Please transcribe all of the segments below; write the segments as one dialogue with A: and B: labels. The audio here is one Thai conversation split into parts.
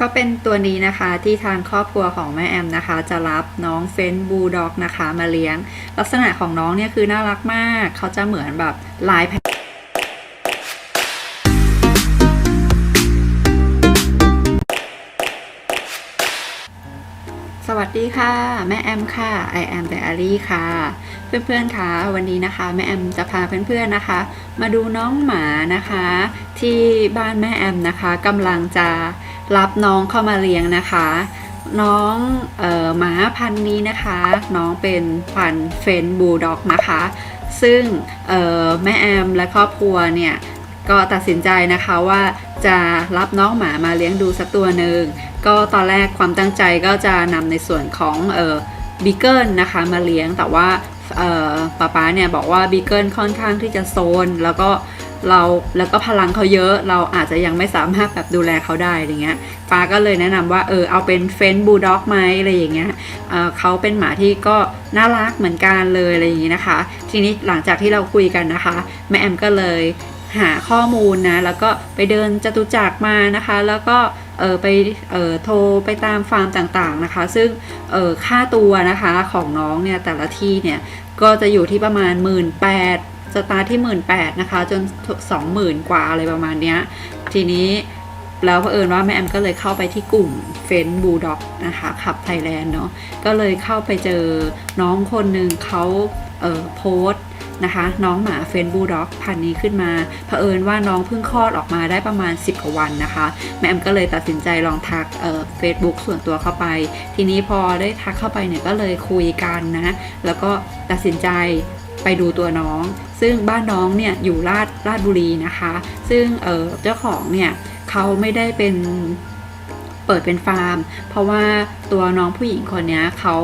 A: ก็เป็นตัวนี้นะคะที่ทางครอบครัวของแม่แอมนะคะ จะรับน้องเฟนบูลด็อกนะคะ มาเลี้ยง ลักษณะของน้องเนี่ยคือน่ารักมาก เขาจะเหมือนแบบลายแพสวัสดีค่ะ แม่แอมค่ะ I am Diary ค่ะ เพื่อนๆคะวันนี้นะคะ แม่แอมจะพาเพื่อนๆนะคะ มาดูน้องหมานะคะ ที่บ้านแม่แอมนะคะกำลังจะ รับน้องเข้ามาเลี้ยงนะคะ น้องออหมาพันนี้นะคะ น้องเป็นพันเฟนบูลด็อกนะคะ ซึ่งแม่แอมและครอบครัวเนี่ยก็ตัดสินใจนะคะว่าจะรับน้องหมามาเลี้ยงดูสักตัวหนึ่งก็ตอนแรกความตั้งใจก็จะนำในส่วนของเออบีเกิลนะคะมาเลี้ยงแต่ว่าป๊าป๊าเนี่ยบอกว่าบีเกิลค่อนข้างที่จะโซน แล้วก็ เราแล้วก็พลังเขาเยอะเราอาจจะยังไม่สามารถแบบดูแลเขาได้อะไรเงี้ยป้าก็เลยแนะนำว่าเออเอาเป็นเฟนบูลด็อกไหมอะไรอย่างเงี้ยเเขาเป็นหมาที่ก็น่ารักเหมือนกันเลยอะไรอย่างงี้นะคะ ทีนี้หลังจากที่เราคุยกันนะคะแม่แอมก็เลยหาข้อมูลนะแล้วก็ไปเดินจตุจักรมานะคะ แล้วก็เออไปเออโทรไปตามฟาร์มต่างๆนะคะ ซึ่งเออค่าตัวนะคะของน้องเนี่ยแต่ละที่เนี่ยก็จะอยู่ที่ประมาณ 1 8ื่น สตาร์ทที่ 1 8ื่นนะคะ จน 20,000 กว่าอะไรประมาณเนี้ย ทีนี้แล้วเผอิญว่าแม่แอมก็เลยเข้าไปที่กลุ่มเฟนบูด็อกนะคะขับไทยแลนด์เนาะก็เลยเข้าไปเจอน้องคนหนึ่งเขาเออโพสตนะคะน้องหมาเฟนบูลด็อกพันนี้ขึ้นมาเผอิญว่าน้องเพิ่งคลอดออกมาได้ประมาณ 10กว่าวันนะคะ แม่แอมก็เลยตัดสินใจลองทักเออเฟซบุ๊กส่วนตัวเข้าไป ทีนี้พอได้ทักเข้าไปเนี่ยก็เลยคุยกันนะ แล้วก็ตัดสินใจ ไปดูตัวน้อง ซึ่งบ้านน้องเนี่ยอยู่ลาดลาดบุรีนะคะ ซึ่งเเจ้าของเนี่ยเขาไม่ได้เป็นเปิดเป็นฟาร์ม เพราะว่าตัวน้องผู้หญิงคนนี้เขา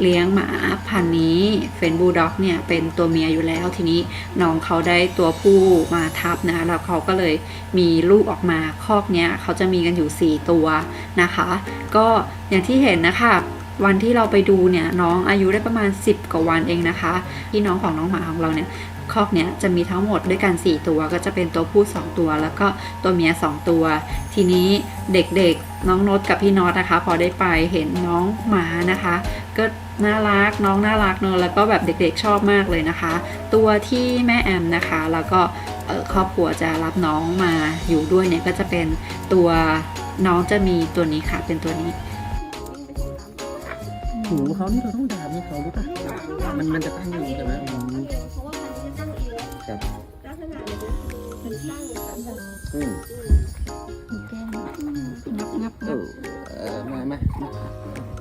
A: เลี้ยงหมาพันนี้เฟนบูลด็อกเนี่ยเป็นตัวเมียอยู่แล้วทีนี้น้องเขาได้ตัวผู้มาทับนะแล้วเขาก็เลยมีลูกออกมาคอกเนี้ยเขาจะมีกันอยู่ 4 ตัวนะคะ ก็อย่างที่เห็นนะคะ วันที่เราไปดูเนี่ยน้องอายุได้ประมาณ 10 กว่าวันเองนะคะที่น้องของน้องหมาของเราเนี่ยคอกเนี้ยจะมีทั้งหมดด้วยกัน 4 ตัวก็จะเป็นตัวผู้ 2 ตัว แล้วก็ตัวเมีย 2 ตัว ทีนี้เด็กๆน้องโนตกับพี่น็อตนะคะ พอได้ไปเห็นน้องหมานะคะ ก็น่ารักน้องน่ารักเนอะแล้วก็แบบเด็กๆชอบมากเลยนะคะ ตัวที่แม่แอมนะคะ แล้วก็ครอบครัวจะรับน้องมาอยู่ด้วยเนี่ยก็จะเป็นตัวน้องจะมีตัวนี้ค่ะเป็นตัวนี้
B: หูเขานี่เราต้องดามให้เขาหรือเปล่ามันมันจะตั้งอยู่ใช่ไหมอืม
C: เพราะว่ามันจะตั้งเอง
B: ครับ
C: ลักษณะเนี่ยมันตั้งอยู่สามแบบ
B: อืม
A: งับงับ
B: เออเออมามา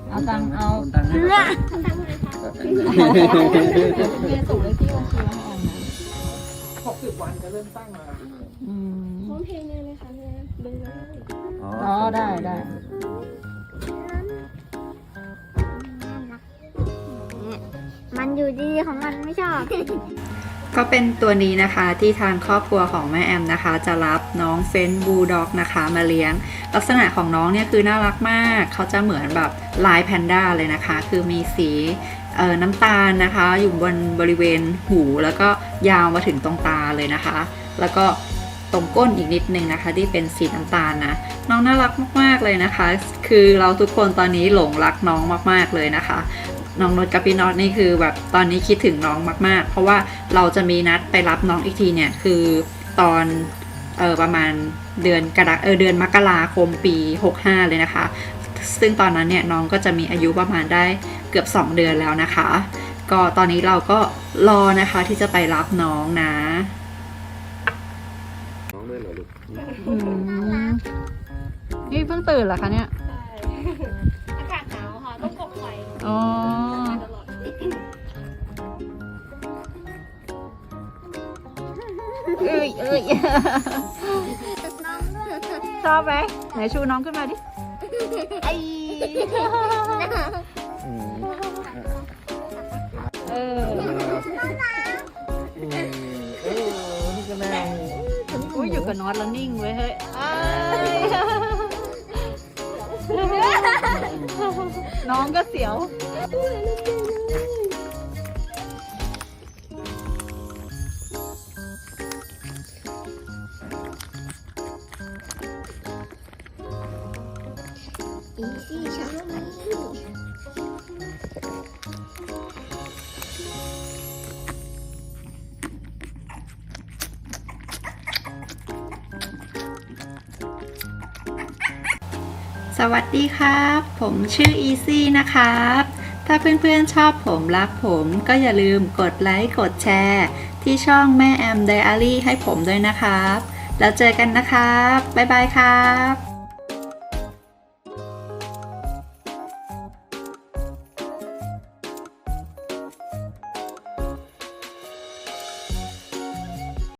A: เอาตังค์เอา
B: ตังค์ให้ก่อน
C: ตั้งเลยค่ะ
B: ครับ
A: เรียนส่งเลยที่โอเคแม่แอมนะ
B: หกสิบวันจะเริ่มตั้งมา
A: อืม
C: พร้อมเพลงเลยเลยค่ะเนี่ยดึงเลย
A: อ๋อได้ได้
D: อยู่ดีของมันไม่ชอบ
A: ก็เป็นตัวนี้นะคะที่ทางครอบครัวของแม่แอมนะคะ จะรับน้องเฟนบูลด็อกนะคะ มาเลี้ยง ลักษณะของน้องเนี่ยคือน่ารักมาก เขาจะเหมือนแบบลายแพนด้าเลยนะคะ คือมีสีน้ำตาลนะคะ อยู่บนบริเวณหูแล้วก็ยาวมาถึงตรงตาเลยนะคะ แล้วก็ตรงก้นอีกนิดนึงนะคะ ที่เป็นสีน้ำตาลนะน้องน่ารักมากๆเลยนะคะ คือเราทุกคนตอนนี้หลงรักน้องมากๆเลยนะคะ น้องนดกับพี่น็อตนี่คือแบบตอนนี้คิดถึงน้องมาก ๆ เพราะว่าเราจะมีนัดไปรับน้องอีกทีเนี่ยคือตอนเออประมาณเดือนกระดาเออเดือนมกราคมปี 65 เลยนะคะ ซึ่งตอนนั้นเนี่ยน้องก็จะมีอายุประมาณได้เกือบ 2 เดือนแล้วนะคะ ก็ตอนนี้เราก็รอนะคะที่จะไปรับน้องนะ
B: น้องด้วยเหรอลูก
A: นี่เพิ่งตื่นเหรอคะเนี่ย
C: อ๋อตลอด
A: เอ้ยเอ้ยชอบไหมไหนชูน้องขึ้นมาดิ
D: ไอ้
B: อืม
A: เออ
B: อืมเออนี่ก็น่า
A: อุ้ยอยู่กับน็อตแล้วนิ่งเว้ยเฮ้ยเอ้ย น้องก็เสียว
D: อีซี่ชอบมัน
A: สวัสดีครับ ผมชื่ออีซี่นะครับ ถ้าเพื่อนๆชอบผมรักผมก็อย่าลืมกดไลค์กดแชร์ ที่ช่องแม่แอมไดอารี่ให้ผมด้วยนะครับ แล้วเจอกันนะครับ บ๊ายบายครับ